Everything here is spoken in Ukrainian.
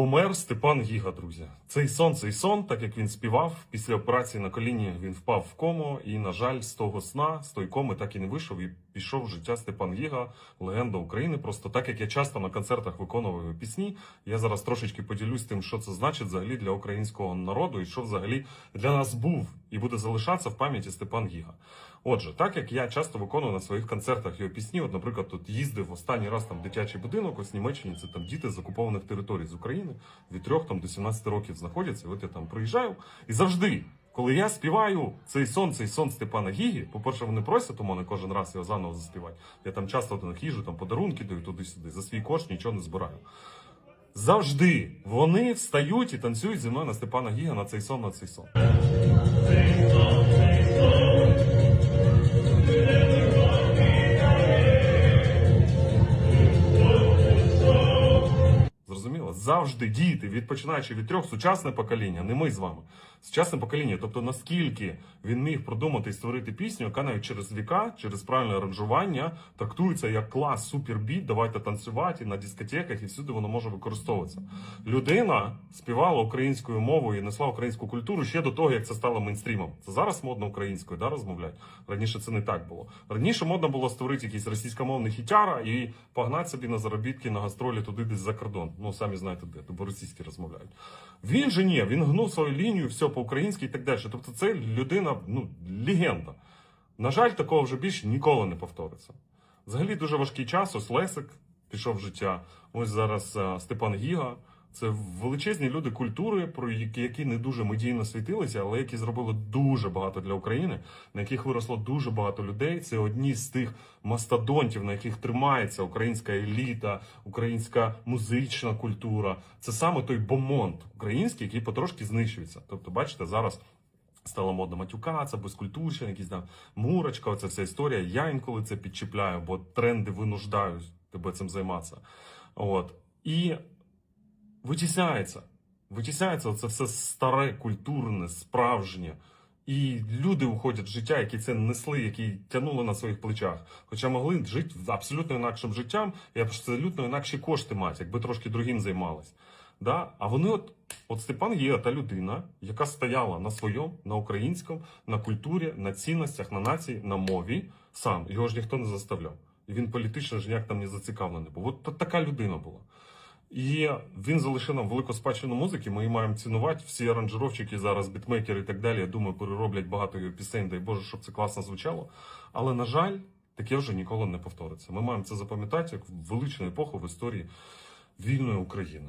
Помер Степан Гіга, друзі. Цей сон, цей сон, так як він співав, після операції на коліні він впав в кому. І, на жаль, з того сна, з той коми так і не вийшов. І пішов в життя Степан Гіга, легенда України. Просто так як я часто на концертах виконував пісні, я зараз трошечки поділюсь тим, що це значить взагалі для українського народу, і що взагалі для нас був і буде залишатися в пам'яті Степан Гіга. Отже, так як я часто виконую на своїх концертах його пісні, от, наприклад, тут їздив останній раз там дитячий будинок, ось в Німеччині, це там діти з окупованих територій з України від 3 там, до 17 років знаходяться. От я там приїжджаю і завжди. Коли я співаю цей сон, цей сон Степана Гігі, по-перше, вони просять у мене кожен раз його заново заспівати. Я там часто до них їжу, там подарунки даю туди-сюди. За свій кошт нічого не збираю. Завжди вони встають і танцюють зі мною на Степана Гіга на цей сон, на цей сон. Завжди діти, відпочинаючи від трьох, сучасне покоління, не ми з вами. Сучасне покоління, тобто наскільки він міг продумати і створити пісню, яка навіть через віка, через правильне аранжування трактується як клас, супербіт, давайте танцювати на дискотеках, і всюди воно може використовуватися. Людина співала українською мовою і несла українську культуру ще до того, як це стало мейнстрімом. Це зараз модно українською, да, розмовляти. Раніше це не так було. Раніше модно було створити якийсь російськомовний хітяра і погнати собі на заробітки на гастролі туди десь за кордон. Ну самі знаєте де, бо російські розмовляють. Він же ні, він гнув свою лінію, все по-українськи і так далі. Тобто це людина, ну, легенда. На жаль, такого вже більше ніколи не повториться. Взагалі дуже важкий час. Ось Лесик пішов в життя. Ось зараз е, Степан Гіга. Це величезні люди культури, про які, не дуже медійно світилися, але які зробили дуже багато для України, на яких виросло дуже багато людей. Це одні з тих мастодонтів, на яких тримається українська еліта, українська музична культура. Це саме той бомонд український, який потрошки знищується. Тобто, бачите, зараз. Стало модно матюкатися, безкультурщина, якісь там мурочка, оця вся історія. Я інколи це підчіпляю, бо тренди винуждають тебе цим займатися. От. І витісняється. Витісняється це все старе, культурне, справжнє. І люди уходять з життя, які це несли, які тягнули на своїх плечах. Хоча могли жити абсолютно інакшим життям і абсолютно інакші кошти мати, якби трошки другим займались. Да? А вони, от, от Степан є та людина, яка стояла на своєму, на українському, на культурі, на цінностях, на нації, на мові сам. Його ж ніхто не заставляв. І він політично ж ніяк там не зацікавлений був. От така людина була. І він залишив нам велику спадщину музики. Ми її маємо цінувати. Всі аранжировщики зараз, бітмейкери і так далі. Я думаю, перероблять багато його пісень. Дай Боже, щоб це класно звучало. Але на жаль, таке вже ніколи не повториться. Ми маємо це запам'ятати як величну епоху в історії вільної України.